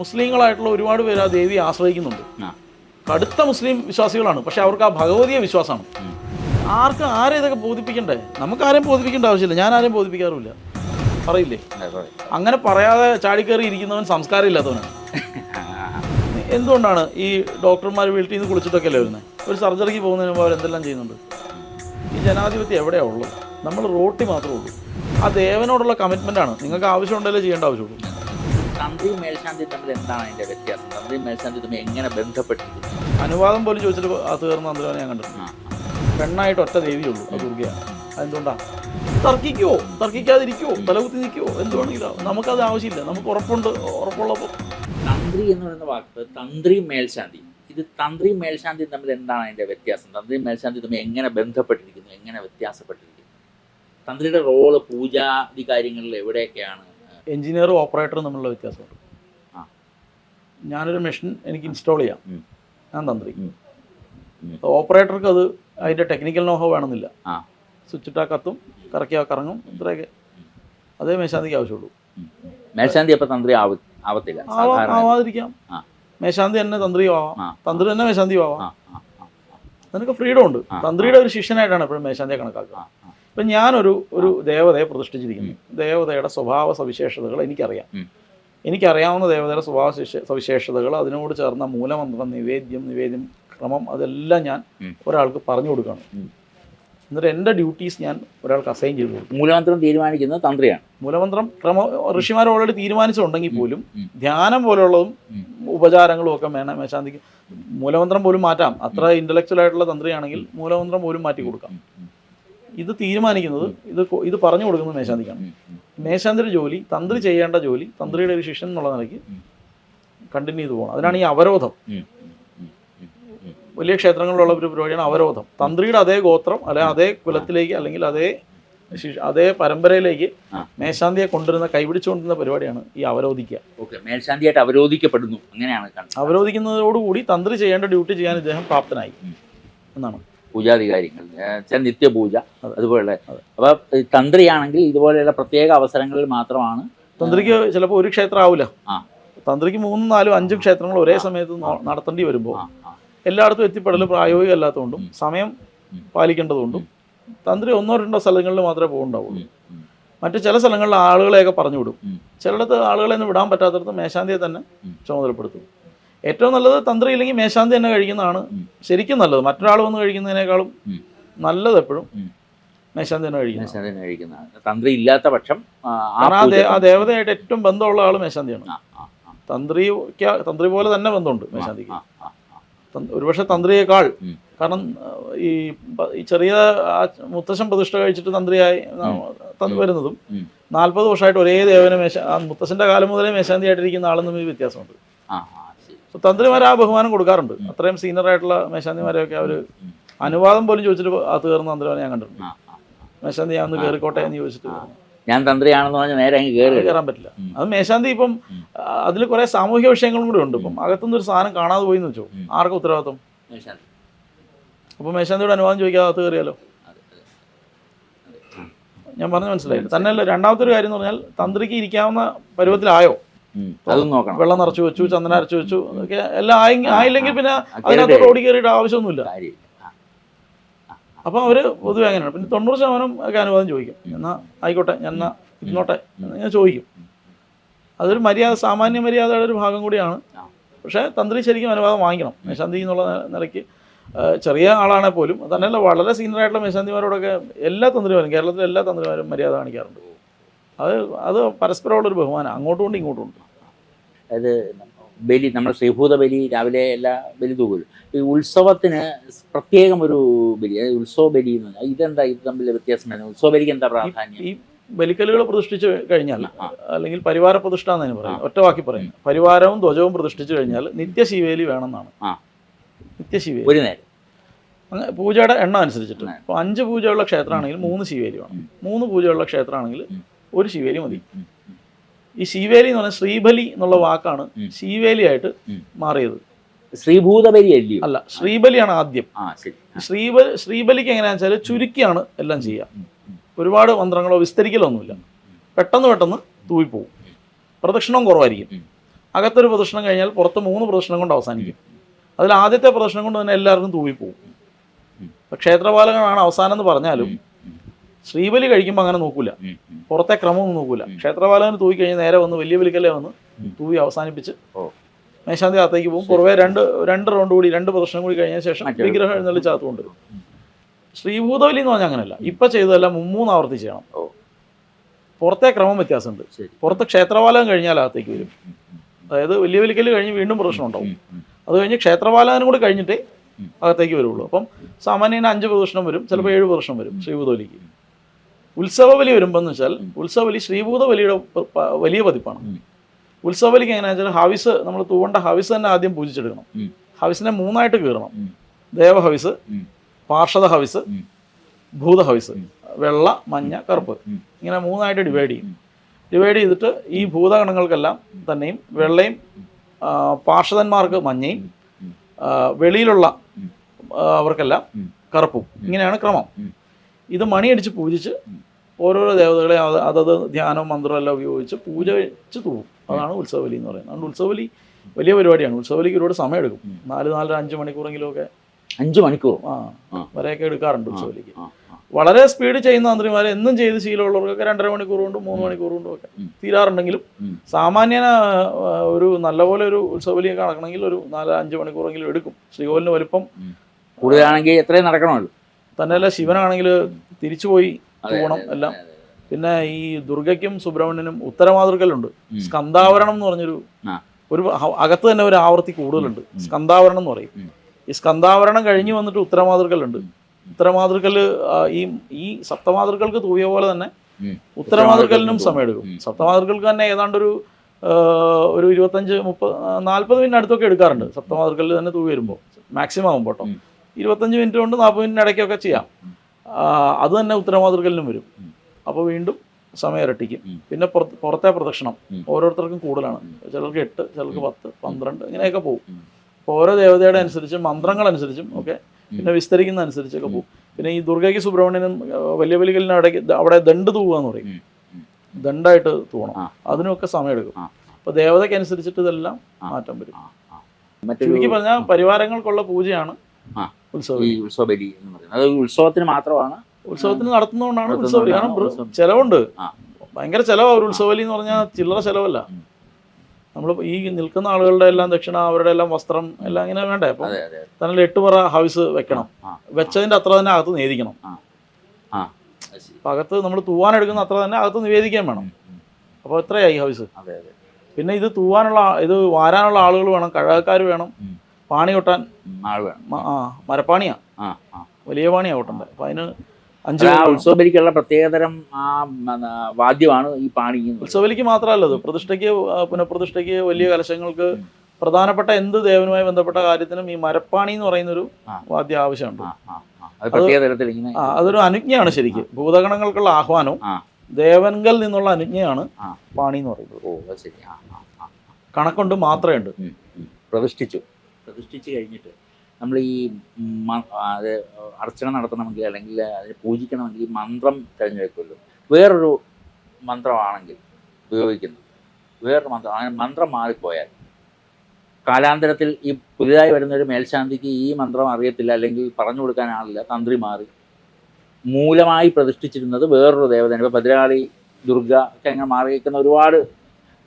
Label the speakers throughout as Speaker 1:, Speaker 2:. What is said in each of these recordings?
Speaker 1: മുസ്ലിങ്ങളായിട്ടുള്ള ഒരുപാട് പേര് ആ ദേവിയെ ആശ്രയിക്കുന്നുണ്ട്. കടുത്ത മുസ്ലിം വിശ്വാസികളാണ്. പക്ഷെ അവർക്ക് ആ ഭഗവതിയെ വിശ്വാസമാണ്. ആർക്ക് ആരെ ഇതൊക്കെ ബോധിപ്പിക്കണ്ടേ? നമുക്ക് ആരെയും ബോധിപ്പിക്കേണ്ട ആവശ്യമില്ല. ഞാൻ ആരെയും ബോധിപ്പിക്കാറുമില്ല. പറയില്ലേ? അങ്ങനെ പറയാതെ ചാടിക്കേറി ഇരിക്കുന്നവൻ
Speaker 2: സംസ്കാരമില്ലാത്തവനാണ്
Speaker 1: എന്തുകൊണ്ടാണ് ഈ ഡോക്ടർമാർ വീട്ടിൽ നിന്ന് കുളിച്ചിട്ടൊക്കെ അല്ലേ വരുന്നത് ഒരു സർജറിക്ക് പോകുന്നതിന് മുമ്പ് അവരെന്തെല്ലാം ചെയ്യുന്നുണ്ട്? ഈ ജനാധിപത്യം എവിടെയാണ് ഉള്ളത്? നമ്മൾ റോട്ടി മാത്രമേ ഉള്ളൂ. ആ ദേവനോടുള്ള കമ്മിറ്റ്മെന്റ് ആണ്. നിങ്ങൾക്ക് ആവശ്യമുണ്ടല്ലേ ചെയ്യേണ്ട ആവശ്യമുള്ളൂ.
Speaker 2: തന്ത്രിയും മേൽശാന്തിയും തമ്മിൽ എന്താണ് അതിന്റെ വ്യത്യാസം? തന്ത്രി മേൽശാന്തി തമ്മിൽ എങ്ങനെ ബന്ധപ്പെട്ടിരിക്കുന്നു?
Speaker 1: അനുവാദം പോലും ചോദിച്ചിട്ട് അത് തീർന്ന തന്ത്രി ഞാൻ കണ്ടിട്ടുണ്ട്
Speaker 2: ആ,
Speaker 1: പെണ്ണായിട്ട് ഒറ്റ ദേവിയുള്ളൂ അത് ദുർഗയാണ് അതെന്തുകൊണ്ടാണ് തർക്കിക്കോ? തർക്കിക്കാതിരിക്കോ? തലകുത്തി നിൽക്കുവോ? എന്തുവാണെങ്കിലോ നമുക്കത് ആവശ്യമില്ല. നമുക്ക് ഉറപ്പുണ്ട് ഉറപ്പുള്ളപ്പോൾ.
Speaker 2: തന്ത്രി എന്ന് പറയുന്ന വാക്ക് തന്ത്രി മേൽശാന്തി ഇത് തന്ത്രി മേൽശാന്തിയും തമ്മിൽ എന്താണ് അതിന്റെ വ്യത്യാസം? തന്ത്രി മേൽശാന്തി തമ്മിൽ എങ്ങനെ ബന്ധപ്പെട്ടിരിക്കുന്നു? എങ്ങനെ വ്യത്യാസപ്പെട്ടിരിക്കുന്നു? തന്ത്രിയുടെ റോൾ പൂജാതി കാര്യങ്ങളിൽ എവിടെയൊക്കെയാണ്
Speaker 1: എഞ്ചിനീയറും ഓപ്പറേറ്ററും തമ്മിലുള്ള വ്യത്യാസമുണ്ട്. ഞാനൊരു മെഷീൻ എനിക്ക് ഇൻസ്റ്റാൾ ചെയ്യാം. ഞാൻ തന്ത്രി. ഓപ്പറേറ്റർക്ക് അത് അതിന്റെ ടെക്നിക്കൽ നോഹോ വേണമെന്നില്ല. സ്വിച്ച് ഇട്ടാ കത്തും കറക്കിയാ കറങ്ങും ഇത്രയൊക്കെ. അതേ മേശാന്തിക്ക് ആവശ്യമുള്ളൂ.
Speaker 2: മേശാന്തി അപ്പൊ തന്ത്രി ആവ ആവത്തില്ല
Speaker 1: ആവാതിരിക്കാം. മേശാന്തി തന്നെ തന്ത്രിയും ആവാം തന്ത്രി തന്നെ മേശാന്തിയും ആവാം നിനക്ക് ഫ്രീഡം ഉണ്ട്. തന്ത്രിയുടെ ഒരു ശിഷ്യനായിട്ടാണ് എപ്പോഴും മേശാന്തിയെ കണക്കാക്കുക. ഇപ്പം ഞാനൊരു ഒരു ദേവതയെ പ്രതിഷ്ഠിച്ചിരിക്കുന്നു. ദേവതയുടെ സ്വഭാവ സവിശേഷതകൾ എനിക്കറിയാം. എനിക്കറിയാവുന്ന ദേവതയുടെ സ്വഭാവ സവിശേഷതകൾ അതിനോട് ചേർന്ന മൂലമന്ത്രം നിവേദ്യം നിവേദ്യം ക്രമം അതെല്ലാം ഞാൻ. ഒരാൾക്ക് പറഞ്ഞു കൊടുക്കുകയാണ്.
Speaker 2: ഉം.
Speaker 1: എന്നിട്ട് എന്റെ ഡ്യൂട്ടീസ് ഞാൻ ഒരാൾക്ക് അസൈൻ ചെയ്തു കൊടുക്കും.
Speaker 2: മൂലമന്ത്രം തീരുമാനിക്കുന്ന തന്ത്രിയാണ്.
Speaker 1: മൂലമന്ത്രം ക്രമ ഋഷിമാർ ഓൾറെഡി തീരുമാനിച്ചിട്ടുണ്ടെങ്കിൽ പോലും ധ്യാനം പോലുള്ളതും ഉപചാരങ്ങളും ഒക്കെ വേണം മേശാന്തിക്ക് മൂലമന്ത്രം പോലും മാറ്റാം. അത്ര ഇന്റലക്ച്വൽ ആയിട്ടുള്ള തന്ത്രിയാണെങ്കിൽ മൂലമന്ത്രം പോലും മാറ്റി കൊടുക്കാം. ഇത് തീരുമാനിക്കുന്നത് ഇത് ഇത് പറഞ്ഞു കൊടുക്കുന്നത് മേശാന്തിക്കാണ്. മേശാന്തിയുടെ ജോലി തന്ത്രി ചെയ്യേണ്ട ജോലി തന്ത്രിയുടെ ഒരു ശിഷ്യൻ എന്നുള്ള നിലയ്ക്ക് കണ്ടിന്യൂ ചെയ്ത് പോകണം. അതിനാണ് ഈ അവരോധം. വലിയ ക്ഷേത്രങ്ങളിലുള്ള ഒരു പരിപാടിയാണ് അവരോധം. തന്ത്രിയുടെ അതേ ഗോത്രം അല്ലെ അതേ കുലത്തിലേക്ക് അല്ലെങ്കിൽ അതേ അതേ പരമ്പരയിലേക്ക്. മേശാന്തിയെ കൊണ്ടുവരുന്ന കൈപിടിച്ചുകൊണ്ടിരുന്ന പരിപാടിയാണ് ഈ അവരോധിക്കുക.
Speaker 2: ഓക്കെ മേൽശാന്തിയായിട്ട് അവരോധിക്കപ്പെടുന്നു. അങ്ങനെയാണ്
Speaker 1: അവരോധിക്കുന്നതോടുകൂടി തന്ത്രി ചെയ്യേണ്ട ഡ്യൂട്ടി ചെയ്യാൻ ഇദ്ദേഹം പ്രാപ്തനായി.
Speaker 2: ഉം.
Speaker 1: എന്നാണ്
Speaker 2: കാര്യങ്ങൾ ചില നിത്യപൂജ
Speaker 1: അതെ.
Speaker 2: അതുപോലെ
Speaker 1: അതെ.
Speaker 2: അപ്പൊ ഈ തന്ത്രിയാണെങ്കിൽ ഇതുപോലെയുള്ള പ്രത്യേക അവസരങ്ങളിൽ മാത്രമാണ്
Speaker 1: തന്ത്രിക്ക് ചിലപ്പോൾ ഒരു ക്ഷേത്രം ആവില്ല
Speaker 2: ആ.
Speaker 1: തന്ത്രിക്ക് മൂന്നും നാലും അഞ്ചും ക്ഷേത്രങ്ങൾ ഒരേ സമയത്ത് നടത്തേണ്ടി വരുമ്പോൾ എല്ലായിടത്തും എത്തിപ്പെടൽ പ്രായോഗിക അല്ലാത്തതുകൊണ്ടും സമയം പാലിക്കേണ്ടതുകൊണ്ടും തന്ത്രി ഒന്നോ രണ്ടോ സ്ഥലങ്ങളിൽ മാത്രമേ പോകുന്നുണ്ടാവുള്ളൂ മറ്റു ചില സ്ഥലങ്ങളിൽ ആളുകളെയൊക്കെ പറഞ്ഞു വിടും. ചിലയിടത്ത് ആളുകളെ ഒന്നും വിടാൻ പറ്റാത്തടത്ത് മേശാന്തിയെ തന്നെ ചുമതലപ്പെടുത്തും. ഏറ്റവും നല്ലത് തന്ത്രി ഇല്ലെങ്കിൽ മേശാന്തി തന്നെ കഴിക്കുന്നതാണ്. ശരിക്കും നല്ലത്. മറ്റൊരാൾ വന്ന് കഴിക്കുന്നതിനേക്കാളും. നല്ലത് എപ്പോഴും. മേശാന്തി തന്നെ കഴിക്കുന്നത്
Speaker 2: കഴിക്കുന്നതാണ്. തന്ത്രി ഇല്ലാത്ത പക്ഷം ആ,
Speaker 1: ദേവതയായിട്ട് ഏറ്റവും ബന്ധമുള്ള ആൾ മേശാന്തിയാണ്. തന്ത്രിക്ക് തന്ത്രി പോലെ തന്നെ ബന്ധമുണ്ട് മേശാന്തിക്ക്. ഒരുപക്ഷെ തന്ത്രിയേക്കാൾ കാരണം ഈ ചെറിയ മുത്തശ്ശൻ പ്രതിഷ്ഠ കഴിച്ചിട്ട് തന്ത്രിയായി വരുന്നതും
Speaker 2: നാല്പത്
Speaker 1: നാൽപ്പത് വർഷമായിട്ട് ഒരേ ദേവനെ മേശ മുത്തശ്ശന്റെ കാലം മുതലേ മേശാന്തിയായിട്ടിരിക്കുന്ന ആളെന്നും ഈ വ്യത്യാസമുണ്ട്. തന്ത്രിമാർ ആ ബഹുമാനം കൊടുക്കാറുണ്ട്. അത്രയും സീനിയർ ആയിട്ടുള്ള മേശാന്തിമാരെയൊക്കെ അവർ. അനുവാദം പോലും ചോദിച്ചിട്ട് അത് തീർന്ന തന്ത്രിമാരെ ഞാൻ കണ്ടിട്ടുണ്ട്. മേശാന്തി ഞാൻ ഒന്ന് കയറിക്കോട്ടെ എന്ന് ചോദിച്ചിട്ട്
Speaker 2: ഞാൻ തന്ത്രിയാണെന്ന് പറഞ്ഞാൽ നേരെ അങ്ങ് കയറി
Speaker 1: കയറാൻ പറ്റില്ല. അത് മേശാന്തി ഇപ്പം. അതിൽ കുറെ സാമൂഹിക വിഷയങ്ങളും കൂടി ഉണ്ട്. ഇപ്പം അകത്തുനിന്ന് ഒരു സാധനം കാണാതെ പോയി എന്ന് വെച്ചോ. ആർക്കും ഉത്തരവാദിത്വം?
Speaker 2: അപ്പൊ
Speaker 1: അപ്പോൾ മേശാന്തിയുടെ അനുവാദം ചോദിക്കാതെ അകത്ത് കയറിയാലോ
Speaker 2: അതെ ആ.
Speaker 1: ഞാൻ പറഞ്ഞു മനസ്സിലായില്ല? തന്നെയല്ല രണ്ടാമത്തെ ഒരു കാര്യം എന്ന് പറഞ്ഞാൽ തന്ത്രിക്ക് ഇരിക്കാവുന്ന പരുവത്തിലായോ.
Speaker 2: അതും നോക്കണം.
Speaker 1: വെള്ളം നിറച്ചു വെച്ചു ചന്ദന അരച്ചു വെച്ചു അതൊക്കെ എല്ലാം ആയി ആയില്ലെങ്കിൽ പിന്നെ അതിനകത്ത് റോഡ് കയറിയിട്ട് ആവശ്യമൊന്നുമില്ല.
Speaker 2: അപ്പൊ
Speaker 1: അവർ അവർ പൊതുവെ അങ്ങനെയാണ്. പിന്നെ തൊണ്ണൂറ് ശതമാനം ഒക്കെ അനുവാദം ചോദിക്കും. എന്നാ ആയിക്കോട്ടെ ഞാൻ എന്നാ ഇരുന്നോട്ടെ ഞാൻ ചോദിക്കും. അതൊരു മര്യാദ സാമാന്യ മര്യാദയുടെ ഒരു ഭാഗം കൂടിയാണ്. പക്ഷേ തന്ത്രി ശരിക്കും അനുവാദം വാങ്ങിക്കണം. മേശാന്തി എന്നുള്ള നിലയ്ക്ക് ചെറിയ ആളാണെങ്കിൽ പോലും തന്നെയല്ല വളരെ സീനിയർ ആയിട്ടുള്ള മേശാന്തിമാരോടൊക്കെ എല്ലാ തന്ത്രിമാരും കേരളത്തിലെ എല്ലാ തന്ത്രിമാരും മര്യാദ കാണിക്കാറുണ്ട്. അത് അത് പരസ്പരമുള്ളൊരു ബഹുമാനം. അങ്ങോട്ടും ഉണ്ട് ഇങ്ങോട്ടും ഉണ്ട്.
Speaker 2: അതായത് ബലി നമ്മുടെ ശ്രീഭൂത ബലി രാവിലെ എല്ലാ ബലി തൂക്കലും ഈ ഉത്സവത്തിന് പ്രത്യേകം ഒരു ബലി ഉത്സവ ബലി എന്ന് ഇതെന്താ? ഇത് തമ്മിൽ വ്യത്യാസം ഉത്സവ ബലിക്ക് എന്താ പ്രാധാന്യം?
Speaker 1: ഈ ബലിക്കല്ലുകൾ പ്രതിഷ്ഠിച്ച് കഴിഞ്ഞാൽ. അല്ലെങ്കിൽ പരിവാര പ്രതിഷ്ഠ എന്നതിന് പറയും ഒറ്റ വാക്കി പറയും. പരിവാരവും ധ്വജവും പ്രതിഷ്ഠിച്ചു കഴിഞ്ഞാൽ നിത്യശിവേലി വേണമെന്നാണ്.
Speaker 2: ആ.
Speaker 1: നിത്യശിവേലി.
Speaker 2: ഒരു നേരം.
Speaker 1: അങ്ങനെ പൂജയുടെ എണ്ണം അനുസരിച്ചിട്ട്.
Speaker 2: അപ്പോൾ
Speaker 1: ഇപ്പോൾ അഞ്ച് പൂജയുള്ള ക്ഷേത്രമാണെങ്കിൽ മൂന്ന് ശിവേലി വേണം. മൂന്ന് പൂജയുള്ള ക്ഷേത്രമാണെങ്കിൽ. ഒരു ശിവേലി മതി. ഈ ശിവേലി എന്ന് പറഞ്ഞാൽ ശ്രീബലി എന്നുള്ള വാക്കാണ്. ശിവേലിയായിട്ട്. മാറിയത്.
Speaker 2: ശ്രീഭൂതബലി അല്ലയോ
Speaker 1: അല്ല ശ്രീബലിയാണ് ആദ്യം.
Speaker 2: ആ ശരി. ആ,
Speaker 1: ശ്രീബ ശ്രീബലിക്ക് എങ്ങനെയാണെന്ന് വെച്ചാൽ ചുരുക്കിയാണ് എല്ലാം ചെയ്യുക. ഒരുപാട് മന്ത്രങ്ങളോ വിസ്തരിക്കലോ ഒന്നുമില്ല പെട്ടെന്ന് പെട്ടെന്ന് തൂവിപ്പോവും. പ്രദക്ഷിണവും കുറവായിരിക്കും. അകത്തൊരു പ്രദക്ഷിണം കഴിഞ്ഞാൽ പുറത്ത് മൂന്ന് പ്രദക്ഷിണം കൊണ്ട് അവസാനിക്കും. അതിൽ ആദ്യത്തെ പ്രദക്ഷിണം കൊണ്ട് തന്നെ എല്ലാവർക്കും തൂവിപ്പോവും. ക്ഷേത്രപാലകനാണ് അവസാനം എന്ന് പറഞ്ഞാലും ശ്രീബലി കഴിക്കുമ്പോൾ അങ്ങനെ നോക്കൂല. പുറത്തെ ക്രമമൊന്നും നോക്കൂല. ക്ഷേത്രപാലകന് തൂവി കഴിഞ്ഞ് നേരെ വന്ന് വലിയ വലിക്കല്ലേ വന്ന് തൂവി അവസാനിപ്പിച്ച് മേശാന്തി അകത്തേക്ക് പോകും. പുറവേ രണ്ട് രണ്ട് റൗണ്ട് കൂടി രണ്ട് പ്രദർശനം കൂടി കഴിഞ്ഞ ശേഷം വിഗ്രഹം എഴുന്നള്ളിച്ച് അകത്ത് കൊണ്ടുവരും ശ്രീഭൂതബലി എന്ന് പറഞ്ഞാൽ അങ്ങനെയല്ല ഇപ്പൊ ചെയ്തതെല്ലാം മുമ്മൂന്ന് ആവർത്തി ചെയ്യണം. പുറത്തെ ക്രമം വ്യത്യാസമുണ്ട്. പുറത്ത് ക്ഷേത്രപാലകം കഴിഞ്ഞാൽ അകത്തേക്ക് വരും. അതായത് വലിയ വലിക്കൽ കഴിഞ്ഞ് വീണ്ടും പ്രദർശനം ഉണ്ടാവും. അത് കഴിഞ്ഞ് ക്ഷേത്രപാലകനും കൂടി കഴിഞ്ഞിട്ടേ. അകത്തേക്ക് വരുള്ളൂ. അപ്പം സാമാന്യന് അഞ്ച് പ്രദർശനം വരും. ചിലപ്പോൾ ഏഴ് പ്രദർശനം വരും ശ്രീഭൂതബലിക്ക് ഉത്സവബലി വരുമ്പോൾ എന്ന് വെച്ചാൽ ഉത്സവബലി ശ്രീഭൂതബലിയുടെ പ- പ- വലിയ പതിപ്പാണ്. ഉത്സവബലിക്ക് എങ്ങനെയാണെന്ന് വെച്ചാൽ ഹവിസ് നമ്മൾ തൂവേണ്ട ഹവിസ് തന്നെ ആദ്യം പൂജിച്ചെടുക്കണം. ഹവിസിനെ മൂന്നായിട്ട് കീറണം. ദേവഹവിസ് പാർഷദ ഹവിസ്. ഭൂതഹവിസ് വെള്ള മഞ്ഞ കറുപ്പ് ഇങ്ങനെ മൂന്നായിട്ട് ഡിവൈഡ് ചെയ്യും. ഡിവൈഡ് ചെയ്തിട്ട് ഈ ഭൂതഗണങ്ങൾക്കെല്ലാം തന്നെയും വെള്ളയും പാർഷദന്മാർക്ക് മഞ്ഞയും വെളിയിലുള്ള അവർക്കെല്ലാം കറുപ്പും. ഇങ്ങനെയാണ് ക്രമം. ഇത് മണിയടിച്ച് പൂജിച്ച്. ഓരോരോ ദേവതകളെ അത് അതത് ധ്യാനം മന്ത്രവും എല്ലാം ഉപയോഗിച്ച് പൂജ വെച്ച് തൂവും. അതാണ് ഉത്സവബലി എന്ന് പറയുന്നത്. അതുകൊണ്ട് ഉത്സവബലി വലിയ പരിപാടിയാണ്. ഉത്സവബലിക്ക് ഒരുപാട് സമയം എടുക്കും. നാല് നാലര അഞ്ച് മണിക്കൂറെങ്കിലും ഒക്കെ
Speaker 2: അഞ്ച് മണിക്കൂർ?
Speaker 1: ആ. വരെയൊക്കെ എടുക്കാറുണ്ട് ഉത്സവബലിക്ക്.
Speaker 2: ആ.
Speaker 1: വളരെ സ്പീഡ് ചെയ്യുന്ന മന്ത്രിമാർ എന്നും ചെയ്ത് ശീലമുള്ളവർക്കൊക്കെ രണ്ടര മണിക്കൂർ കൊണ്ടും മൂന്ന് മണിക്കൂർ കൊണ്ടും ഒക്കെ തീരാറുണ്ടെങ്കിലും. സാമാന്യന ഒരു നല്ലപോലെ ഒരു ഉത്സവബലിയൊക്കെ നടക്കണമെങ്കിൽ ഒരു നാല് അഞ്ച് മണിക്കൂറെങ്കിലും എടുക്കും. ശ്രീകോലിന് വലിപ്പം
Speaker 2: കൂടുതലാണെങ്കിൽ എത്രയും നടക്കണമല്ലോ.
Speaker 1: തന്നെയല്ല ശിവനാണെങ്കിൽ തിരിച്ചുപോയി തൂണം എല്ലാം. പിന്നെ ഈ ദുർഗയ്ക്കും സുബ്രഹ്മണ്യനും
Speaker 2: ഉത്തരമാതൃകയിലുണ്ട്
Speaker 1: സ്കന്ധാവരണം എന്ന് പറഞ്ഞൊരു. ഒരു അകത്ത് തന്നെ ഒരു ആവർത്തി കൂടുതലുണ്ട്.
Speaker 2: സ്കന്ധാവരണം
Speaker 1: സ്കന്ദാവരണം എന്ന് പറയും. ഈ സ്കന്ധാവരണം കഴിഞ്ഞ് വന്നിട്ട് ഉത്തരമാതൃകയിലുണ്ട് ഉത്തരമാതൃകൽ ഈ ഈ സപ്തമാതൃകൾക്ക് തൂവിയ പോലെ തന്നെ
Speaker 2: ഉത്തരമാതൃകലിനും
Speaker 1: സമയമെടുക്കും. സപ്തമാതൃകൾക്ക് തന്നെ ഏതാണ്ടൊരു ഒരു ഇരുപത്തഞ്ച് മുപ്പത് നാൽപ്പത് മിനിറ്റ് അടുത്തൊക്കെ എടുക്കാറുണ്ട്. സപ്തമാതൃക്കലിൽ തന്നെ തൂവി വരുമ്പോൾ. മാക്സിമം ആകുമ്പോൾ കേട്ടോ.
Speaker 2: ഉം.
Speaker 1: ഇരുപത്തഞ്ച് മിനിറ്റ് കൊണ്ട് നാൽപ്പത് മിനിറ്റ് ഇടയ്ക്കൊക്കെ ചെയ്യാം. അത് തന്നെ ഉത്തരമാതൃക്കലിനും വരും. അപ്പോൾ വീണ്ടും സമയം ഇരട്ടിക്കും. പിന്നെ പുറത്ത് പുറത്തെ പ്രദക്ഷിണം. ഓരോരുത്തർക്കും കൂടുതലാണ്. ചിലർക്ക് എട്ട് ചിലർക്ക്. പത്ത് പന്ത്രണ്ട് ഇങ്ങനെയൊക്കെ പോകും അപ്പോൾ ഓരോ ദേവതയുടെ അനുസരിച്ചും മന്ത്രങ്ങൾ അനുസരിച്ചും ഒക്കെ പിന്നെ വിസ്തരിക്കുന്ന അനുസരിച്ചൊക്കെ പോകും പിന്നെ ഈ ദുർഗയ്ക്ക് സുബ്രഹ്മണ്യനും വലിയ വലിയ കല്ലിനും ഇടയ്ക്ക് അവിടെ ദണ്ട് തൂവുക എന്ന് പറയും. ദണ്ടായിട്ട് തൂവണം. അതിനൊക്കെ സമയം എടുക്കും
Speaker 2: ആ.
Speaker 1: അപ്പോൾ ദേവതയ്ക്ക് അനുസരിച്ചിട്ട് ഇതെല്ലാം. മാറ്റം വരും. ചുരുക്കി പറഞ്ഞാൽ പരിവാരങ്ങൾക്കുള്ള പൂജയാണ്
Speaker 2: ഈ ഉത്സവബലി എന്ന് പറയുന്നത്. അത് ഉത്സവത്തിന് മാത്രമാണ്.
Speaker 1: ഉത്സവത്തിന് നടത്തുന്നതുകൊണ്ടാണ്
Speaker 2: ഉത്സവബലി
Speaker 1: കാരണം ചിലവുണ്ട്. ഭയങ്കര ചെലവാണ് ഒരു ഉത്സവലി എന്ന് പറഞ്ഞാൽ ചില്ലറ ചെലവല്ല. നമ്മൾ ഈ നിൽക്കുന്ന ആളുകളുടെ എല്ലാം ദക്ഷിണ അവരുടെ എല്ലാം വസ്ത്രം എല്ലാം ഇങ്ങനെ വേണ്ടേ? അപ്പം തന്നെ എട്ട് പറ ഹൗസ് വെക്കണം. വെച്ചതിന്റെ അത്ര തന്നെ അകത്ത് നേദിക്കണം. അപ്പം അകത്ത് നമ്മൾ തൂവാൻ എടുക്കുന്ന അത്ര തന്നെ അകത്ത് നിവേദിക്കാൻ വേണം. അപ്പോൾ എത്രയായി ഹൗസ്? പിന്നെ ഇത് തൂവാനുള്ള ഇത് വാരാനുള്ള ആളുകൾ വേണം. കഴകക്കാർ വേണം. പാണി കൊട്ടാൻ
Speaker 2: വേണം.
Speaker 1: ആ മരപ്പാണിയാ.
Speaker 2: ആ ആ.
Speaker 1: വലിയ പാണിയാ കൊട്ടണ്ടേ അപ്പം അതിന് അഞ്ച്.
Speaker 2: ഉത്സവബലിക്കുള്ള പ്രത്യേകതരം ആ വാദ്യമാണ് ഈ പാണി
Speaker 1: ഉത്സവബലിക്ക് മാത്രമല്ല അത് പ്രതിഷ്ഠയ്ക്ക് പുനഃപ്രതിഷ്ഠയ്ക്ക് വലിയ കലശങ്ങൾക്ക്. പ്രധാനപ്പെട്ട എന്ത് ദേവനുമായി ബന്ധപ്പെട്ട കാര്യത്തിനും ഈ മരപ്പാണി എന്ന് പറയുന്ന ഒരു
Speaker 2: ആ.
Speaker 1: വാദ്യം ആവശ്യമുണ്ട്. അതൊരു അനുജ്ഞയാണ് ശരിക്കും. ഭൂതഗണങ്ങൾക്കുള്ള ആഹ്വാനവും
Speaker 2: ആ.
Speaker 1: ദേവൻകൽ നിന്നുള്ള അനുജ്ഞയാണ് പാണി എന്ന് പറയുന്നത്. കണക്കൊണ്ട് മാത്രമേ ഉണ്ട്.
Speaker 2: പ്രതിഷ്ഠിച്ചു. പ്രതിഷ്ഠിച്ച് കഴിഞ്ഞിട്ട് നമ്മൾ ഈ അത് അർച്ചന നടത്തണമെങ്കിൽ അല്ലെങ്കിൽ അതിനെ പൂജിക്കണമെങ്കിൽ ഈ മന്ത്രം തിരഞ്ഞെടുക്കുമല്ലോ. വേറൊരു മന്ത്രമാണെങ്കിൽ ഉപയോഗിക്കുന്നത് വേറൊരു മന്ത്രം അങ്ങനെ മന്ത്രം മാറിപ്പോയാൽ കാലാന്തരത്തിൽ ഈ പുതിയതായി വരുന്ന ഒരു മേൽശാന്തിക്ക് ഈ മന്ത്രം അറിയത്തില്ല അല്ലെങ്കിൽ പറഞ്ഞു കൊടുക്കാൻ ആളില്ല തന്ത്രി മാറി. മൂലമായി പ്രതിഷ്ഠിച്ചിരുന്നത് വേറൊരു ദേവതയാണ്. ഇപ്പോൾ ഭദ്രകാളി ദുർഗ ഒക്കെ അങ്ങനെ മാറിയിരിക്കുന്ന ഒരുപാട്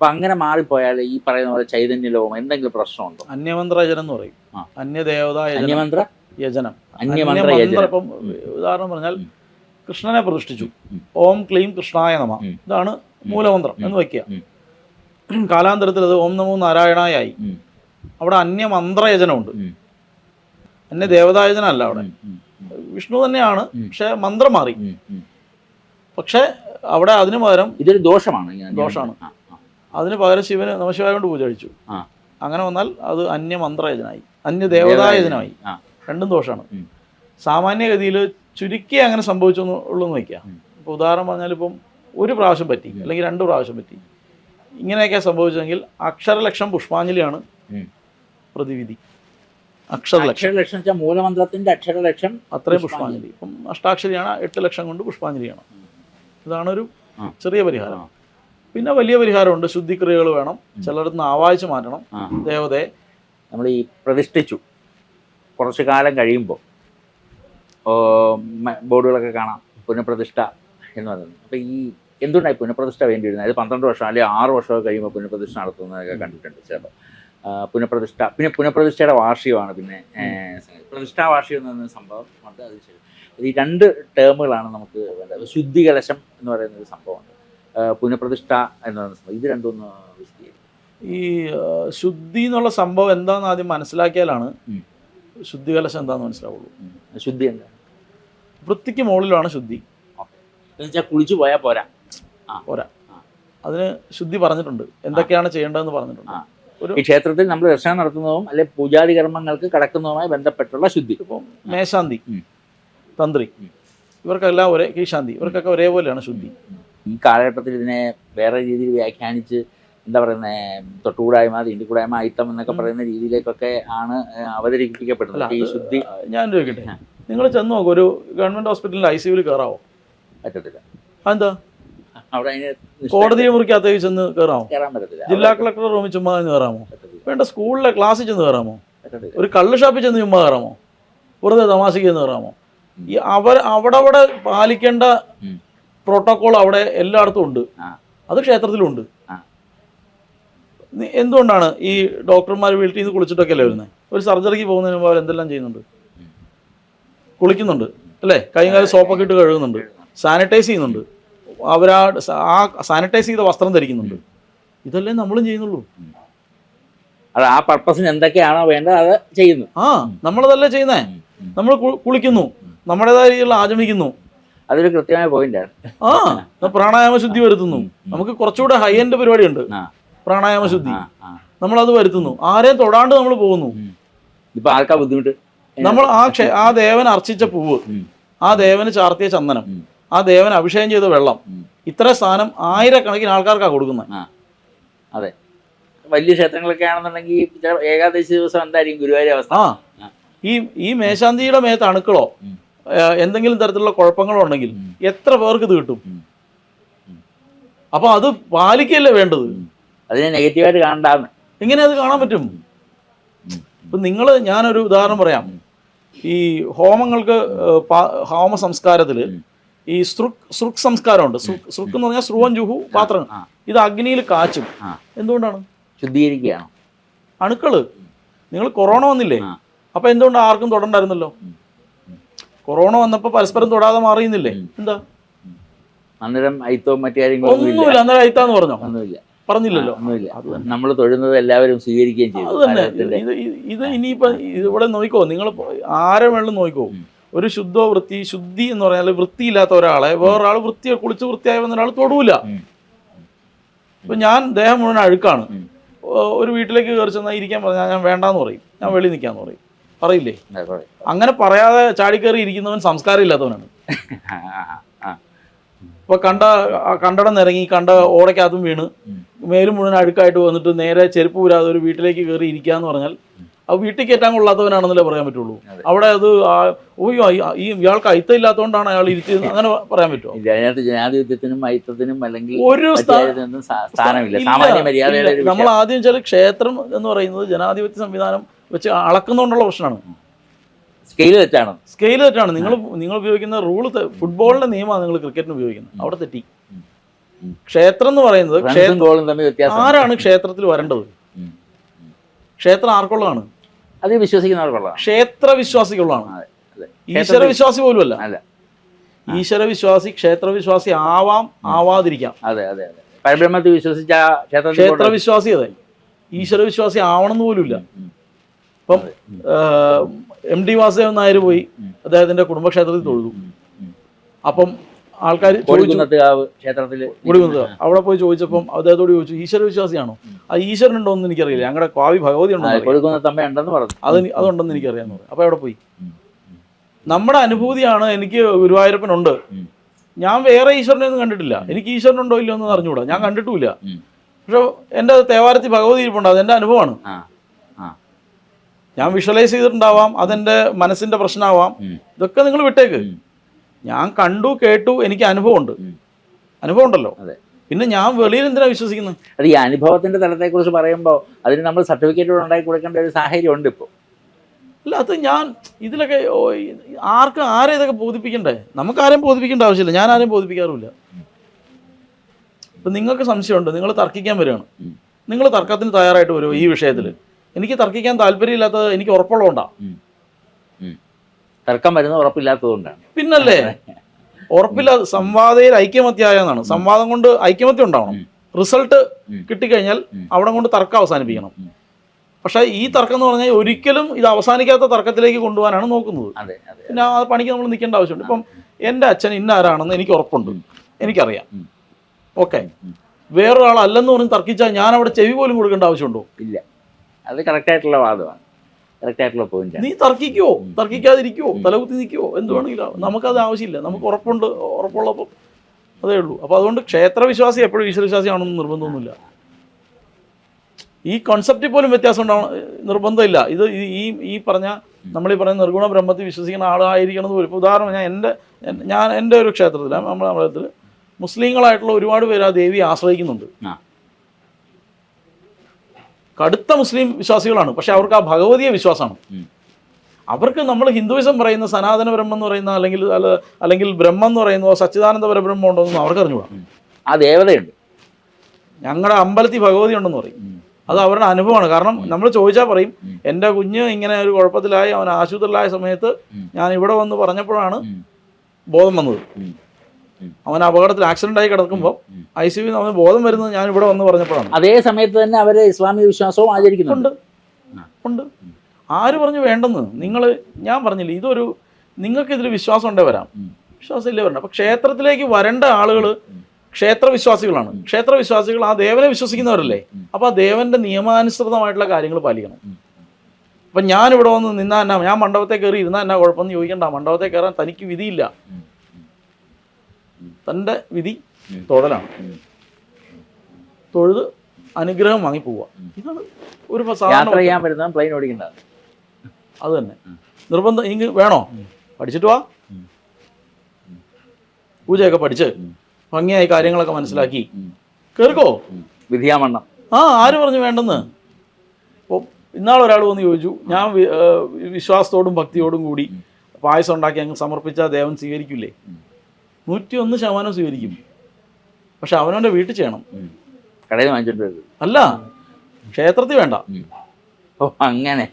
Speaker 2: അപ്പം അങ്ങനെ മാറിപ്പോയാൽ ഈ പറയുന്ന പോലെ ചൈതന്യ ലോകം എന്തെങ്കിലും പ്രശ്നമുണ്ടോ?
Speaker 1: അന്യമന്ത്രയജനം എന്ന് പറയും. അന്യദേവത
Speaker 2: അന്യമന്ത്ര?
Speaker 1: യജനം.
Speaker 2: അന്യമന്ത്ര
Speaker 1: അന്യമന്ത്ര
Speaker 2: യജനം.
Speaker 1: ഇപ്പം ഉദാഹരണം പറഞ്ഞാൽ കൃഷ്ണനെ പ്രതിഷ്ഠിച്ചു. ഓം ക്ലീം കൃഷ്ണായ നമ. ഇതാണ് മൂലമന്ത്രം എന്ന് വയ്ക്കുക. കാലാന്തരത്തിൽ അത് ഓം നമോ നാരായണായി. അവിടെ അന്യമന്ത്രയജനമുണ്ട്. അന്യ ദേവതായജനം അല്ല അവിടെ. വിഷ്ണു തന്നെയാണ്. പക്ഷെ മന്ത്രം മാറി. പക്ഷെ അവിടെ അതിനു പകരം
Speaker 2: ഇതൊരു ദോഷമാണ് അന്യമന്ത്ര.
Speaker 1: ദോഷമാണ്. അതിന് പകരം ശിവന് നമശിവായ കൊണ്ട് പൂജ കഴിച്ചു. അങ്ങനെ വന്നാൽ അത് അന്യമന്ത്രയജനായി അന്യ ദേവതായജനമായി
Speaker 2: ആ.
Speaker 1: രണ്ടും ദോഷമാണ്. സാമാന്യഗതിയിൽ ചുരുക്കി അങ്ങനെ സംഭവിച്ചു ഉള്ളൂ എന്ന് വയ്ക്കുക ഇപ്പോൾ ഉദാഹരണം പറഞ്ഞാൽ ഇപ്പം ഒരു പ്രാവശ്യം പറ്റി അല്ലെങ്കിൽ രണ്ട് പ്രാവശ്യം പറ്റി. ഇങ്ങനെയൊക്കെ സംഭവിച്ചെങ്കിൽ അക്ഷരലക്ഷം പുഷ്പാഞ്ജലിയാണ്. പ്രതിവിധി. അക്ഷരലക്ഷം.
Speaker 2: മൂലമന്ത്രത്തിന്റെ അക്ഷരലക്ഷം
Speaker 1: അത്രയും
Speaker 2: പുഷ്പാഞ്ജലി.
Speaker 1: ഇപ്പം അഷ്ടാക്ഷരിയാണ് എട്ട് ലക്ഷം കൊണ്ട് പുഷ്പാഞ്ജലിയാണ്. ഇതാണ് ഒരു ചെറിയ പരിഹാരം. പിന്നെ വലിയ പരിഹാരമുണ്ട്. ശുദ്ധിക്രിയകൾ വേണം. ചിലടത്ത് നിന്ന് ആവാഹിച്ച് മാറ്റണം. ദേവതയെ
Speaker 2: നമ്മൾ ഈ പ്രതിഷ്ഠിച്ചു. കുറച്ച് കാലം കഴിയുമ്പോൾ ബോർഡുകളൊക്കെ കാണാം. പുനഃപ്രതിഷ്ഠ എന്ന് പറയുന്നത്. അപ്പോൾ ഈ എന്തുകൊണ്ടായി പുനഃപ്രതിഷ്ഠ വേണ്ടി വരുന്നത് അത് പന്ത്രണ്ട് വർഷം അല്ലെങ്കിൽ ആറ് വർഷമൊക്കെ കഴിയുമ്പോൾ പുനഃപ്രതിഷ്ഠ നടത്തുന്നതൊക്കെ കണ്ടിട്ടുണ്ട് ചിലപ്പോൾ പുനഃപ്രതിഷ്ഠ പിന്നെ പുനഃപ്രതിഷ്ഠയുടെ വാർഷികമാണ് പിന്നെ. പ്രതിഷ്ഠാ വാർഷികം എന്ന് പറയുന്ന സംഭവം ഉണ്ട്. അത് ശരി. ഈ രണ്ട് ടേമുകളാണ് നമുക്ക് വേണ്ടത്. ശുദ്ധികലശം എന്ന് പറയുന്ന ഒരു സംഭവമുണ്ട്. പുനഃപ്രതിഷ്ഠ സംഭവം. ഇത് രണ്ടും ഒന്ന്
Speaker 1: ഈ ശുദ്ധി എന്നുള്ള സംഭവം എന്താണെന്ന് ആദ്യം മനസ്സിലാക്കിയാലാണ്. ശുദ്ധി കലശം എന്താണെന്ന് മനസ്സിലാവുള്ളൂ.
Speaker 2: ശുദ്ധി എന്താ?
Speaker 1: വൃത്തിക്ക് മുകളിലാണ് ശുദ്ധി.
Speaker 2: എന്ന് വെച്ചാൽ കുളിച്ചു പോയാൽ പോരാ.
Speaker 1: പോരാ. അതിന് ശുദ്ധി പറഞ്ഞിട്ടുണ്ട്. എന്തൊക്കെയാണ് ചെയ്യേണ്ടതെന്ന് പറഞ്ഞിട്ടുണ്ട്. ഒരു
Speaker 2: ഈ ക്ഷേത്രത്തിൽ നമ്മൾ ദർശനം നടത്തുന്നതും അല്ലെ പൂജാതി കർമ്മങ്ങൾക്ക് കടക്കുന്നതുമായി ബന്ധപ്പെട്ടുള്ള ശുദ്ധി.
Speaker 1: ഇപ്പം മേശാന്തി തന്ത്രി ഇവർക്കെല്ലാം ഒരേ കീശാന്തി ഇവർക്കൊക്കെ ഒരേപോലെയാണ് ശുദ്ധി.
Speaker 2: ഈ കാലഘട്ടത്തിൽ ഇതിനെ വേറെ രീതിയിൽ വ്യാഖ്യാനിച്ച് എന്താ പറയുന്നത് തൊട്ടുകൂടായ്മ തീണ്ടിക്കൂടായ്മ അയിത്തം എന്നൊക്കെ പറയുന്ന രീതിയിലേക്കൊക്കെ ആണ് അവതരിപ്പിക്കപ്പെടുന്നത്. ഈ ശുദ്ധി
Speaker 1: ഞാൻ ചോദിക്കട്ടെ. നിങ്ങൾ ചെന്ന് നോക്കും ഒരു ഗവൺമെന്റ് ഹോസ്പിറ്റലിൽ ഐ സിയുവിൽ കയറാവോ
Speaker 2: പറ്റത്തില്ല.
Speaker 1: എന്താ
Speaker 2: അവിടെ അതിന്
Speaker 1: കോടതി മുറിക്കകത്തേക്ക് ചെന്ന് കയറാമോ
Speaker 2: കയറാൻ പറ്റത്തില്ല.
Speaker 1: ജില്ലാ കളക്ടർ റൂമിൽ ചുമ്മാ ചെന്ന് കയറാമോ വേണ്ട സ്കൂളിലെ ക്ലാസ്സിൽ ചെന്ന് കയറാമോ ഒരു കള്ള് ഷാപ്പിൽ ചെന്ന് ചുമ്മാ കയറാമോ വെറുതെ തമാശയ്ക്ക് ചെന്ന് കയറാമോ ഈ അവർ അവിടെ അവിടെ പാലിക്കേണ്ട. പ്രോട്ടോകോൾ അവിടെ എല്ലായിടത്തും ഉണ്ട്. അത് ക്ഷേത്രത്തിലുണ്ട്. എന്തുകൊണ്ടാണ് ഈ ഡോക്ടർമാർ വീട്ടിൽ നിന്ന് കുളിച്ചിട്ടൊക്കെ അല്ലേ വരുന്നത് ഒരു സർജറിക്ക് പോകുന്നതിന് മുമ്പ് അവർ എന്തെല്ലാം ചെയ്യുന്നുണ്ട്? കുളിക്കുന്നുണ്ട് അല്ലേ? കൈയും കാലം സോപ്പൊക്കെ ഇട്ട് കഴുകുന്നുണ്ട് സാനിറ്റൈസ് ചെയ്യുന്നുണ്ട്. അവരാ ആ സാനിറ്റൈസ് ചെയ്ത വസ്ത്രം ധരിക്കുന്നുണ്ട്. ഇതല്ലേ നമ്മളും ചെയ്യുന്നുള്ളൂ.
Speaker 2: അത് ആ പർപ്പസിന് എന്തൊക്കെയാണോ വേണ്ടത് അത് ചെയ്യുന്നു.
Speaker 1: ആ നമ്മളതല്ലേ ചെയ്യുന്നേ. നമ്മൾ കുളിക്കുന്നു നമ്മുടേതായ രീതിയിൽ ആചമിക്കുന്നു.
Speaker 2: അതൊരു കൃത്യമായ പോയിന്റാണ്
Speaker 1: ആ പ്രാണായാമ ശുദ്ധി വരുത്തുന്നു. നമുക്ക് കുറച്ചുകൂടെ ഹൈ എൻഡ് പരിപാടി
Speaker 2: ഉണ്ട്
Speaker 1: പ്രാണായാമ ശുദ്ധി നമ്മൾ അത് വരുത്തുന്നു. ആരെയും തൊടാണ്ട് നമ്മൾ പോകുന്നു.
Speaker 2: ഇപ്പൊ ആർക്കാ ബുദ്ധിമുട്ട്?
Speaker 1: നമ്മൾ ആ ആ ദേവൻ അർച്ചിച്ച പൂവ് ആ ദേവന് ചാർത്തിയ ചന്ദനം ആ ദേവൻ അഭിഷേകം ചെയ്ത വെള്ളം. ഇത്ര സ്ഥാനം ആയിരക്കണക്കിന് ആൾക്കാർക്കാണ് കൊടുക്കുന്നത്.
Speaker 2: അതെ. വലിയ ക്ഷേത്രങ്ങളൊക്കെ ആണെന്നുണ്ടെങ്കിൽ ഏകാദശി ദിവസം എന്തായിരിക്കും ഗുരുവായൂർ അവസ്ഥ.
Speaker 1: ഈ ഈ മേശാന്തിയുടെ മേത്ത് അണുക്കളോ എന്തെങ്കിലും തരത്തിലുള്ള
Speaker 2: കുഴപ്പങ്ങളുണ്ടെങ്കിൽ
Speaker 1: എത്ര പേർക്ക് ഇത് കിട്ടും. അപ്പൊ അത് പാലിക്കല്ലേ വേണ്ടത്?
Speaker 2: അതിനെ നെഗറ്റീവായിട്ട് കാണണ്ടാന്ന്
Speaker 1: എങ്ങനെ അത് കാണാൻ പറ്റും. ഇപ്പൊ നിങ്ങൾ ഞാനൊരു ഉദാഹരണം പറയാം. ഈ ഹോമങ്ങൾക്ക് ഹോമ
Speaker 2: സംസ്കാരത്തിൽ
Speaker 1: ഈ സൃക് സൃക് സംസ്കാരമുണ്ട്. സൃക് എന്ന് പറഞ്ഞാൽ സ്രുവൻ ജുഹു പാത്രം. ഇത് അഗ്നിയിൽ കാച്ചും. എന്തുകൊണ്ടാണ്?
Speaker 2: ശുദ്ധീകരിക്കുകയാണ്.
Speaker 1: അണുക്കൾ. നിങ്ങൾ കൊറോണ വന്നില്ലേ. അപ്പൊ എന്തുകൊണ്ട് ആർക്കും തൊടണ്ടായിരുന്നല്ലോ. കൊറോണ വന്നപ്പോ പരസ്പരം തൊടാതെ മാറിയുന്നില്ലേ എന്താ?
Speaker 2: അന്നേരം ഐത്തോ മറ്റു കാര്യങ്ങളും
Speaker 1: ഒന്നുമില്ല അന്നേരം ഐത്താന്ന് പറഞ്ഞോ?
Speaker 2: ഒന്നുമില്ല.
Speaker 1: പറഞ്ഞില്ലല്ലോ.
Speaker 2: ഒന്നുമില്ല. നമ്മൾ തൊഴുന്നത് എല്ലാവരും സ്വീകരിക്കുകയും ചെയ്തു
Speaker 1: ഇത് ഇത് ഇനിയിപ്പോ ഇവിടെ നോക്കിക്കോ നിങ്ങൾ ആരെ വേണം നോക്കിക്കോ. ഒരു ശുദ്ധോ വൃത്തി ശുദ്ധി എന്ന് പറഞ്ഞാൽ വൃത്തിയില്ലാത്ത ഒരാളെ വേറൊരാൾ വൃത്തി കുളിച്ച് വൃത്തിയായി വന്ന ഒരാൾ തൊടൂല. ഇപ്പൊ ഞാൻ ദേഹം മുഴുവൻ അഴുക്കാണ്. ഒരു വീട്ടിലേക്ക് കയറി ചെന്നാൽ ഇരിക്കാൻ പറഞ്ഞാൽ ഞാൻ വേണ്ടാന്ന് പറയും. ഞാൻ വെളി നിൽക്കാന്ന് പറയും. പറയില്ലേ. അങ്ങനെ പറയാതെ ചാടിക്കേറി ഇരിക്കുന്നവൻ സംസ്കാരം ഇല്ലാത്തവനാണ്. ഇപ്പൊ കണ്ട കണ്ടടം ഇറങ്ങി കണ്ട ഓടയ്ക്കകത്തും വീണ്. മേലും മുഴുവൻ അഴുക്കായിട്ട് വന്നിട്ട് നേരെ ചെരുപ്പ് ഊരാതെ ഒരു വീട്ടിലേക്ക് കയറി ഇരിക്കാന്ന് പറഞ്ഞാൽ അത് വീട്ടിൽ കയറ്റാൻ കൊള്ളാത്തവനാണെന്നല്ലേ പറയാൻ പറ്റുള്ളൂ. അവിടെ അത് ഓയ്യോ ഈ- ഇയാൾക്ക് അയിത്തം ഇല്ലാത്തതുകൊണ്ടാണ് അയാൾ ഇരുത്തിയത് അങ്ങനെ പറയാൻ പറ്റുമോ?
Speaker 2: അതിനകത്ത് ജനാധിപത്യത്തിനും അയിത്തത്തിനും അല്ലെങ്കിൽ
Speaker 1: ഒരു
Speaker 2: സ്ഥാനമില്ല.
Speaker 1: നമ്മൾ ആദ്യം വെച്ചാൽ ക്ഷേത്രം എന്ന് പറയുന്നത് ജനാധിപത്യ സംവിധാനം വെച്ച് അളക്കുന്നതുകൊണ്ടുള്ള പ്രശ്നമാണ്.
Speaker 2: സ്കെയിൽ തെറ്റാണ്.
Speaker 1: സ്കെയിൽ തെറ്റാണ്. നിങ്ങൾ നിങ്ങൾ ഉപയോഗിക്കുന്ന റൂൾ ഫുട്ബോളിന്റെ നിയമമാണ് നിങ്ങൾ ക്രിക്കറ്റിന് ഉപയോഗിക്കുന്നത്. അവിടെ തെറ്റി. ക്ഷേത്രം എന്ന് പറയുന്നത് ആരാണ് ക്ഷേത്രത്തിൽ വരേണ്ടത്? ക്ഷേത്രം ആർക്കുള്ളതാണ്?
Speaker 2: അത് വിശ്വസിക്കുന്നവർക്കുള്ളതാണ്
Speaker 1: ക്ഷേത്ര
Speaker 2: വിശ്വാസികളാണ്.
Speaker 1: ഈശ്വര വിശ്വാസി പോലും
Speaker 2: അല്ല.
Speaker 1: ഈശ്വര വിശ്വാസി ക്ഷേത്ര വിശ്വാസി ആവാം ആവാതിരിക്കാം.
Speaker 2: അതെ അതെ അതെ. പരബ്രഹ്മത്തിൽ വിശ്വസിച്ച
Speaker 1: ക്ഷേത്ര. വിശ്വാസി അതെ. ഈശ്വര വിശ്വാസി ആവണമെന്ന് പോലും
Speaker 2: ഉം.
Speaker 1: ഇപ്പം എം ഡി വാസുദേവൻ നായർ പോയി. അദ്ദേഹത്തിന്റെ കുടുംബക്ഷേത്രത്തിൽ തൊഴുതു. അപ്പം ആൾക്കാർ
Speaker 2: ക്ഷേത്രത്തിൽ
Speaker 1: മുടികുന്നത് അവിടെ പോയി ചോദിച്ചപ്പം അദ്ദേഹത്തോട് ചോദിച്ചു ഈശ്വര വിശ്വാസിയാണോ? ആ ഈശ്വരൻ ഉണ്ടോ എന്ന് എനിക്കറിയില്ല. ഞങ്ങളുടെ കാവി ഭഗവതി ഉണ്ടോ
Speaker 2: ഉണ്ടെന്ന് പറഞ്ഞു.
Speaker 1: അത് അതുണ്ടെന്ന് എനിക്കറിയാന്ന് പറഞ്ഞു. അപ്പൊ എവിടെ പോയി. നമ്മുടെ അനുഭൂതിയാണ് എനിക്ക് ഗുരുവായൂരപ്പനുണ്ട്. ഞാൻ വേറെ ഈശ്വരനെ ഒന്നും കണ്ടിട്ടില്ല. എനിക്ക് ഈശ്വരനുണ്ടോ ഇല്ലയോ എന്ന് അറിഞ്ഞുകൂടാ. ഞാൻ കണ്ടിട്ടുമില്ല. പക്ഷെ എന്റെ തേവാരത്തിൽ ഭഗവതി ഇരിപ്പുണ്ട്. എന്റെ അനുഭവമാണ്. ഞാൻ വിഷ്വലൈസ് ചെയ്തിട്ടുണ്ടാവാം അതെന്റെ മനസ്സിന്റെ പ്രശ്നമാവാം. ഇതൊക്കെ നിങ്ങൾ വിട്ടേക്ക്. ഞാൻ കണ്ടു കേട്ടു എനിക്ക് അനുഭവമുണ്ട്.
Speaker 2: ഉണ്ട്
Speaker 1: അനുഭവം ഉണ്ടല്ലോ
Speaker 2: അതെ.
Speaker 1: പിന്നെ ഞാൻ വെളിയിൽ എന്തിനാ വിശ്വസിക്കുന്നത്
Speaker 2: അത് ഈ അനുഭവത്തിന്റെ തലത്തെക്കുറിച്ച് പറയുമ്പോൾ അതിന് നമ്മൾ സർട്ടിഫിക്കറ്റ് ഉണ്ടാക്കി കൊടുക്കേണ്ട ഒരു സാഹചര്യം ഉണ്ട് ഇപ്പോൾ
Speaker 1: അല്ല അത് ഞാൻ ഇതിലൊക്കെ ആർക്കും ആരെ ഇതൊക്കെ ബോധിപ്പിക്കണ്ടേ? നമുക്ക് ആരെയും ബോധിപ്പിക്കേണ്ട ആവശ്യമില്ല. ഞാൻ ആരെയും ബോധിപ്പിക്കാറുമില്ല. ഇപ്പം നിങ്ങൾക്ക് സംശയമുണ്ട് നിങ്ങൾ തർക്കിക്കാൻ വരികയാണ്. നിങ്ങൾ തർക്കത്തിന് തയ്യാറായിട്ട് വരുമോ ഈ വിഷയത്തിൽ എനിക്ക് തർക്കിക്കാൻ താല്പര്യമില്ലാത്തത് എനിക്ക് ഉറപ്പുള്ളതുകൊണ്ടാണ്
Speaker 2: തർക്കം വരുന്നത് ഉറപ്പില്ലാത്തതുകൊണ്ടാണ്.
Speaker 1: പിന്നല്ലേ ഉറപ്പില്ല സംവാദയിൽ ഐക്യമത്യായ എന്നാണ് സംവാദം കൊണ്ട് ഐക്യമത്യം ഉണ്ടാവണം. റിസൾട്ട്. കിട്ടിക്കഴിഞ്ഞാൽ. അവിടെ കൊണ്ട് തർക്കം അവസാനിപ്പിക്കണം. പക്ഷേ ഈ തർക്കം എന്ന് പറഞ്ഞാൽ ഒരിക്കലും ഇത് അവസാനിക്കാത്ത തർക്കത്തിലേക്ക് കൊണ്ടുപോകാനാണ് നോക്കുന്നത്. പിന്നെ ആ പണിക്ക് നമ്മൾ നിൽക്കേണ്ട ആവശ്യമുണ്ട്. ഇപ്പം എന്റെ അച്ഛൻ ഇന്ന ആരാണെന്ന് എനിക്ക് ഉറപ്പുണ്ട്. എനിക്കറിയാം. ഓക്കെ. വേറൊരാളല്ലെന്ന് പറഞ്ഞ് തർക്കിച്ചാൽ ഞാൻ അവിടെ ചെവി പോലും കൊടുക്കേണ്ട ആവശ്യമുണ്ടോ?
Speaker 2: ഇല്ല. അത് കറക്റ്റ് ആയിട്ടുള്ള വാദമാണ്. കറക്റ്റായിട്ടുള്ള പോയിന്റ്
Speaker 1: നീ തർക്കിക്കുവോ തർക്കിക്കാതിരിക്കുവോ തലകുത്തി നിൽക്കുവോ? എന്ത് വേണമെങ്കിലും ആവാം. നമുക്കത് ആവശ്യമില്ല. നമുക്ക് ഉറപ്പുണ്ട് ഉറപ്പുള്ളപ്പോൾ അതേ ഉള്ളൂ. അപ്പോൾ അതുകൊണ്ട് ക്ഷേത്രവിശ്വാസി എപ്പോഴും ഈശ്വരവിശ്വാസിയാണെന്ന് നിർബന്ധമൊന്നുമില്ല. ഈ കോൺസെപ്റ്റിൽ പോലും വ്യത്യാസം ഉണ്ടാവണം നിർബന്ധമില്ല. ഇത് ഈ- ഈ പറഞ്ഞ നമ്മൾ ഈ പറയുന്ന നിർഗുണ ബ്രഹ്മത്തിൽ വിശ്വസിക്കുന്ന ആളായിരിക്കണം എന്ന് പോലും. ഇപ്പോൾ ഉദാഹരണം ഞാൻ എന്റെ ഞാൻ എന്റെ ഒരു ക്ഷേത്രത്തിൽ നമ്മുടെ അമ്പലത്തിൽ മുസ്ലിങ്ങളായിട്ടുള്ള ഒരുപാട് പേര് ആ ദേവിയെ ആശ്രയിക്കുന്നുണ്ട്.
Speaker 2: ആ.
Speaker 1: കടുത്ത മുസ്ലിം വിശ്വാസികളാണ്. പക്ഷെ അവർക്ക് ആ ഭഗവതിയെ വിശ്വാസമാണ്. അവർക്ക് നമ്മൾ ഹിന്ദുവിസം പറയുന്ന സനാതന ബ്രഹ്മം എന്ന് പറയുന്ന അല്ലെങ്കിൽ അല്ലെങ്കിൽ ബ്രഹ്മം എന്ന് പറയുന്നതോ സച്ചിദാനന്ദ പരബ്രഹ്മം ഉണ്ടോ എന്നൊന്നും അവർക്ക് അറിഞ്ഞുകൂടാ.
Speaker 2: ആ ദേവതയുണ്ട്.
Speaker 1: ഞങ്ങളുടെ അമ്പലത്തിൽ ഭഗവതി ഉണ്ടെന്ന് പറയും. അത് അവരുടെ അനുഭവമാണ്. കാരണം നമ്മൾ ചോദിച്ചാൽ പറയും. എന്റെ കുഞ്ഞ് ഇങ്ങനെ ഒരു കുഴപ്പത്തിലായി അവൻ ആശുപത്രിയിലായ സമയത്ത് ഞാൻ ഇവിടെ വന്ന് പറഞ്ഞപ്പോഴാണ് ബോധം വന്നത്. അവൻ അപകടത്തിൽ ആക്സിഡന്റ് ആയി കിടക്കുമ്പോൾ. ഐ സി യു അവന് ബോധം വരുന്നത് ഞാൻ ഇവിടെ വന്ന് പറഞ്ഞപ്പോഴാണ്.
Speaker 2: അതേ സമയത്ത് തന്നെ അവർ ഇസ്ലാമിക വിശ്വാസവും ആചരിക്കുന്നുണ്ട്.
Speaker 1: ഉണ്ട്. ആര് പറഞ്ഞു വേണ്ടെന്ന്? നിങ്ങൾ ഞാൻ പറഞ്ഞില്ല ഇതൊരു നിങ്ങൾക്ക് ഇതിൽ വിശ്വാസം ഉണ്ടേ വരാം. വിശ്വാസം ഇല്ലേ വരണം അപ്പം ക്ഷേത്രത്തിലേക്ക് വരേണ്ട ആളുകൾ ക്ഷേത്രവിശ്വാസികളാണ്. ക്ഷേത്രവിശ്വാസികൾ ആ ദേവനെ വിശ്വസിക്കുന്നവരല്ലേ?
Speaker 2: അപ്പൊ
Speaker 1: അപ്പോൾ ആ ദേവന്റെ നിയമാനുസൃതമായിട്ടുള്ള കാര്യങ്ങൾ പാലിക്കണം. അപ്പൊ ഇവിടെ വന്ന് നിന്നാ എന്നാ ഞാൻ മണ്ഡപത്തെ കയറി ഇരുന്നാ എന്നാ കുഴപ്പമെന്ന് ചോദിക്കണ്ട. മണ്ഡപത്തെ കയറാൻ തനിക്ക് വിധിയില്ല. തന്റെ വിധി. തൊഴലാണ് തൊഴുത് അനുഗ്രഹം വാങ്ങി പോവുക. ഇതാണ് ഒരു സാധാരണ
Speaker 2: യാത്ര ചെയ്യാൻ പറ്റുന്ന പ്ലെയിൻ ഓടിക്കണ്ട.
Speaker 1: അത് തന്നെ. നിർബന്ധം ഇങ്ങ് വേണോ? പഠിച്ചിട്ട് വാ. പൂജയൊക്കെ പഠിച്ച് ഭംഗിയായി കാര്യങ്ങളൊക്കെ മനസ്സിലാക്കി. കേൾക്കോ.
Speaker 2: വിധിയാമണ്ണം
Speaker 1: ആ ആര് പറഞ്ഞു വേണ്ടെന്ന്? ഇപ്പോൾ ഇന്നാളൊരാൾ വന്ന് ചോദിച്ചു. ഞാൻ വിശ്വാസത്തോടും ഭക്തിയോടും കൂടി. പായസം ഉണ്ടാക്കി അങ്ങ് സമർപ്പിച്ചാൽ ദേവൻ സ്വീകരിക്കില്ലേ. നൂറ്റി ഒന്ന് ശതമാനം സ്വീകരിക്കും. പക്ഷെ അവനവന്റെ വീട്ടിൽ ചെയ്യണം.
Speaker 2: കടയിൽ വാങ്ങിച്ചിട്ട് വരും.
Speaker 1: അല്ല ക്ഷേത്രത്തിൽ വേണ്ട.
Speaker 2: ഓ അങ്ങനെ.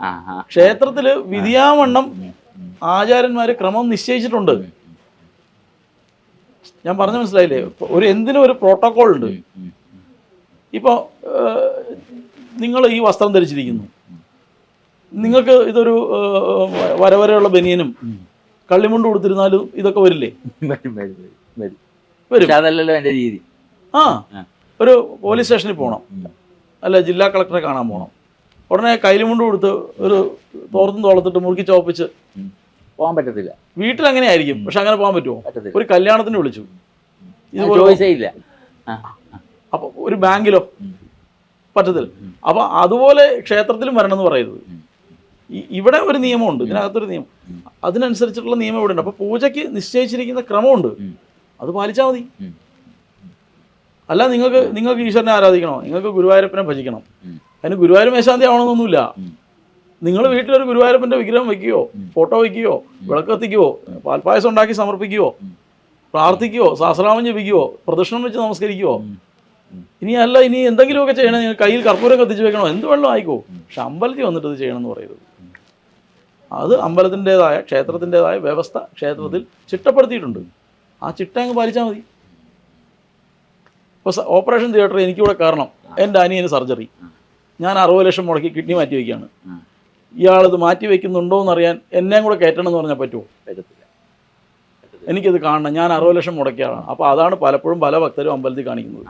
Speaker 2: ആ ആ
Speaker 1: ക്ഷേത്രത്തിൽ വിധിയാവണ്ണം. ആചാര്യന്മാർ ക്രമം നിശ്ചയിച്ചിട്ടുണ്ട്. ഞാൻ പറഞ്ഞു മനസ്സിലായില്ലേ? ഇപ്പൊ ഒരു എന്തിനും ഒരു പ്രോട്ടോകോൾ ഉണ്ട്.
Speaker 2: ഉം.
Speaker 1: ഇപ്പോൾ നിങ്ങൾ ഈ വസ്ത്രം ധരിച്ചിരിക്കുന്നു. നിങ്ങൾക്ക് ഇതൊരു ഏഹ്, വരവരെയുള്ള ബനിയനും. കള്ളിമുണ്ട് കൊടുത്തിരുന്നാലും ഇതൊക്കെ വരില്ലേ?
Speaker 2: വരും അതല്ലല്ലോ എന്റെ രീതി.
Speaker 1: ആ. ഒരു പോലീസ് സ്റ്റേഷനിൽ പോകണം അല്ല ജില്ലാ കളക്ടറെ കാണാൻ പോകണം ഉടനെ കൈലിമുണ്ട് കൊടുത്ത് ഒരു തോർത്തും തോളത്തിട്ട് മുറുക്കി ചോപ്പിച്ച്
Speaker 2: പോകാൻ പറ്റത്തില്ല.
Speaker 1: വീട്ടിൽ അങ്ങനെ ആയിരിക്കും പക്ഷെ അങ്ങനെ പോകാൻ പറ്റുമോ? ഒരു കല്യാണത്തിന് വിളിച്ചു.
Speaker 2: ഇല്ല.
Speaker 1: അപ്പോൾ ഒരു ബാങ്കിലോ. പറ്റത്തില്ല. അപ്പൊ അതുപോലെ ക്ഷേത്രത്തിലും വരണം എന്ന് പറയരുത് ഇവിടെ ഒരു നിയമമുണ്ട് ഇതിനകത്തൊരു നിയമം. അതിനനുസരിച്ചിട്ടുള്ള നിയമം ഇവിടെ ഉണ്ട് അപ്പോൾ പൂജയ്ക്ക് നിശ്ചയിച്ചിരിക്കുന്ന ക്രമമുണ്ട്. അത് പാലിച്ചാൽ മതി. അല്ല നിങ്ങൾക്ക് നിങ്ങൾക്ക് ഈശ്വരനെ ആരാധിക്കണോ? നിങ്ങൾക്ക് ഗുരുവായൂരപ്പനെ ഭജിക്കണം. അതിന് ഗുരുവായൂർ മേശാന്തി ആവണമെന്നൊന്നുമില്ല. നിങ്ങൾ വീട്ടിലൊരു ഗുരുവായൂരപ്പന്റെ വിഗ്രഹം വയ്ക്കുകയോ ഫോട്ടോ വയ്ക്കുകയോ വിളക്ക് കത്തിക്കുകയോ പാൽപ്പായസം ഉണ്ടാക്കി സമർപ്പിക്കുകയോ പ്രാർത്ഥിക്കുവോ സഹസ്രാമം ജപിക്കുകയോ പ്രദക്ഷിണം വെച്ച് നമസ്കരിക്കുകയോ.
Speaker 2: ഉം.
Speaker 1: ഇനി അല്ല ഇനി എന്തെങ്കിലുമൊക്കെ ചെയ്യണം. കയ്യിൽ കർപ്പൂരം കത്തിച്ച് വെക്കണോ? എന്ത് വെള്ളം ആയിക്കോ? പക്ഷെ അമ്പലത്തിൽ വന്നിട്ട് ഇത് ചെയ്യണം എന്ന് പറയരുത്. അത് അമ്പലത്തിന്റെതായ ക്ഷേത്രത്തിന്റെതായ വ്യവസ്ഥ ക്ഷേത്രത്തിൽ ചിട്ടപ്പെടുത്തിയിട്ടുണ്ട്. ആ ചിട്ട അങ്ങ് പാലിച്ചാൽ മതി. ഇപ്പോൾ ഓപ്പറേഷൻ തിയേറ്റർ എനിക്കിവിടെ കാരണം എന്റെ അനിയന് സർജറി. ഞാൻ അറുപത് ലക്ഷം മുടക്കി കിഡ്നി മാറ്റി വയ്ക്കുകയാണ് ഇയാളത് മാറ്റി വയ്ക്കുന്നുണ്ടോ എന്നറിയാൻ എന്നെയും കൂടെ കയറ്റണം എന്ന് പറഞ്ഞാൽ പറ്റുമോ
Speaker 2: പറ്റത്തില്ല.
Speaker 1: എനിക്കിത് കാണണം. ഞാൻ അറുപത് ലക്ഷം മുടക്കിയാണ് അപ്പോൾ അതാണ് പലപ്പോഴും പല ഭക്തരും അമ്പലത്തിൽ കാണിക്കുന്നത്.